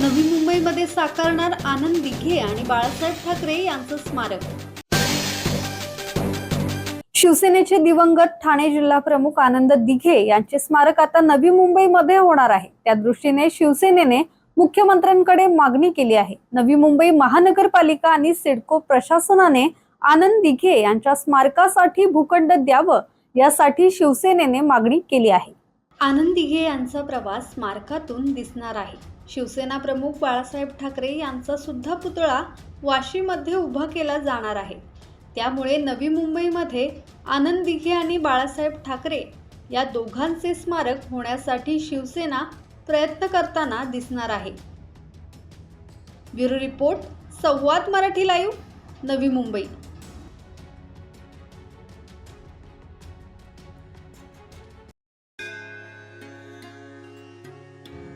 नवी मुंबईमध्ये साकारणार आनंद दिघे आणि बाळासाहेब ठाकरे यांचं स्मारक. शिवसेनेचे दिवंगत ठाणे जिल्हा प्रमुख आनंद दिघे यांचे स्मारक आता नवी मुंबईमध्ये होणार आहे. त्या दृष्टीने शिवसेनेने मुख्यमंत्र्यांकडे मागणी केली आहे. नवी मुंबई महानगरपालिका आणि सिडको प्रशासनाने आनंद दिघे यांच्या स्मारकासाठी भूखंड द्यावं यासाठी शिवसेनेने मागणी केली आहे. आनंद दिघे यांचा प्रवास स्मारकातून दिसणार आहे. शिवसेना प्रमुख बाळासाहेब ठाकरे यांचा सुद्धा पुतळा वाशीमध्ये उभा केला जाणार आहे. त्यामुळे नवी मुंबईमध्ये आनंद दिघे आणि बाळासाहेब ठाकरे या दोघांचे स्मारक होण्यासाठी शिवसेना प्रयत्न करताना दिसणार आहे. ब्युरो रिपोर्ट संवाद मराठी लाईव्ह नवी मुंबई.